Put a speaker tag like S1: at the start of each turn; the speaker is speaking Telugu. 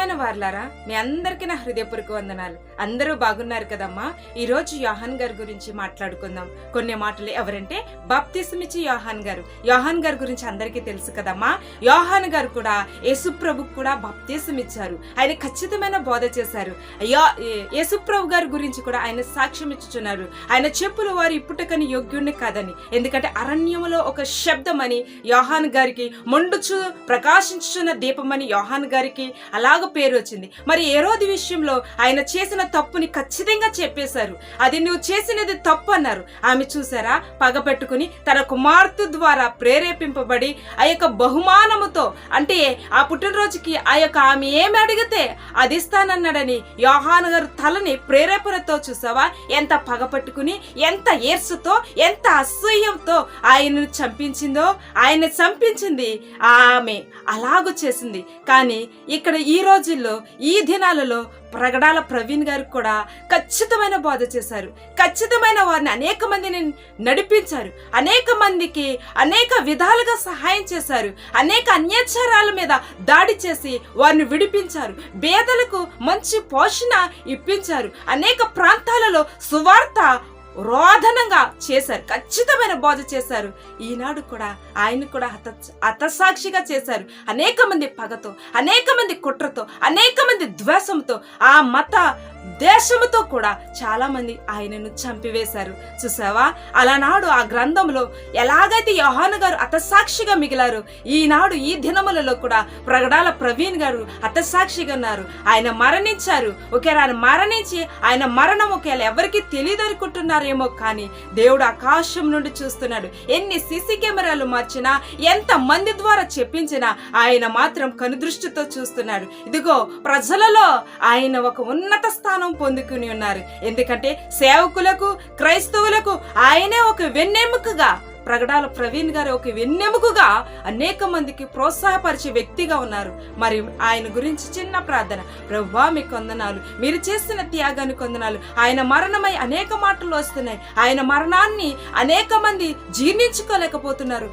S1: ప్రియమైన వార్లారా మీ అందరికీ నా హృదయపూర్వక వందనాలు. అందరూ బాగున్నారు కదమ్మా? ఈ రోజు యోహాన్ గారి గురించి మాట్లాడుకుందాం. కొన్ని మాటలు ఎవరంటే బాప్తిసమిచ్చి యోహాన్ గారు. యోహాన్ గారి గురించి అందరికీ తెలుసు కదమ్మా? యోహాన్ గారు కూడా యేసుప్రభు కూడా బాప్తిసం ఇచ్చారు ఆయన ఖచ్చితమైన బోధ చేశారు. అయ్యా యేసుప్రభు గారి గురించి కూడా ఆయన సాక్ష్యం ఇచ్చుచున్నారు. ఆయన చెప్పులు వారు ఇప్పుటకని యోగ్యుణ్ణి కాదని. ఎందుకంటే అరణ్యములో ఒక శబ్దమని యోహాన్ గారికి మొండుచు ప్రకాశించుచున్న దీపమని యోహాన్ గారికి అలాగ పేరు వచ్చింది మరి ఏ రోజు విషయంలో ఆయన చేసిన తప్పుని ఖచ్చితంగా చెప్పేశారు. అది నువ్వు చేసినది తప్పు అన్నారు. ఆమె చూసారా పగపెట్టుకుని తన కుమార్తె ద్వారా ప్రేరేపింపబడి ఆ యొక్క బహుమానముతో అంటే ఆ పుట్టినరోజుకి ఆ యొక్క ఆమె ఏమి అడిగితే అది ఇస్తానన్నాడని యోహాను గారు తలని ప్రేరేపణతో చూసావా? ఎంత పగపట్టుకుని ఎంత ఏర్సుతో ఎంత అసూయంతో ఆయనను చంపించిందో ఆయన చంపించింది ఆమె. అలాగూ చేసింది. కానీ ఇక్కడ ఈ రోజుల్లో ఈ దినాలలో ప్రగడాల ప్రవీణ్ గారు కూడా ఖచ్చితమైన బోధ చేశారు. ఖచ్చితమైన వారిని అనేక మందిని నడిపించారు. అనేక మందికి అనేక విధాలుగా సహాయం చేశారు. అనేక అన్యాచారాల మీద దాడి చేసి వారిని విడిపించారు. పేదలకు మంచి పోషణ ఇప్పించారు. అనేక ప్రాంతాలలో సువార్త రోధనంగా చేశారు. ఖచ్చితమైన బోధ చేశారు. ఈనాడు కూడా ఆయన కూడా హత హతసాక్షిగా చేశారు. అనేక మంది పగతో అనేక మంది కుట్రతో అనేక మంది ద్వేషంతో ఆ మత దేశముతో కూడా చాలా మంది ఆయనను చంపివేశారు. చూసావా? అలానాడు ఆ గ్రంథంలో ఎలాగైతే యోహాను గారు అతసాక్షిగా మిగిలారు ఈనాడు ఈ దినములలో కూడా ప్రగడాల ప్రవీణ్ గారు అతసాక్షిగా ఉన్నారు. ఆయన మరణించారు. ఒకే ఆయన మరణించి ఆయన మరణం ఒకేలా ఎవరికి తెలియదు అనుకుంటున్నారేమో కానీ దేవుడు ఆకాశం నుండి చూస్తున్నాడు. ఎన్ని సీసీ కెమెరాలు మార్చినా ఎంత మంది ద్వారా చెప్పించినా ఆయన మాత్రం కనుదృష్టితో చూస్తున్నాడు. ఇదిగో ప్రజలలో ఆయన ఒక ఉన్నత స్థానం పొందుకుని ఉన్నారు. ఎందుకంటే సేవకులకు క్రైస్తవులకు ఆయనే ఒక వెన్నెముకగా ప్రగడాల ప్రవీణ్ గారు ఒక వెన్నెముకగా అనేక మందికి ప్రోత్సాహపరిచే వ్యక్తిగా ఉన్నారు. మరి ఆయన గురించి చిన్న ప్రార్థన. ప్రవ్వా మీకు కొందనాలు మీరు చేసిన త్యాగాన్ని కొందనాలు ఆయన మరణమై అనేక మాటలు వస్తున్నాయి. ఆయన మరణాన్ని అనేక మంది జీర్ణించుకోలేకపోతున్నారు.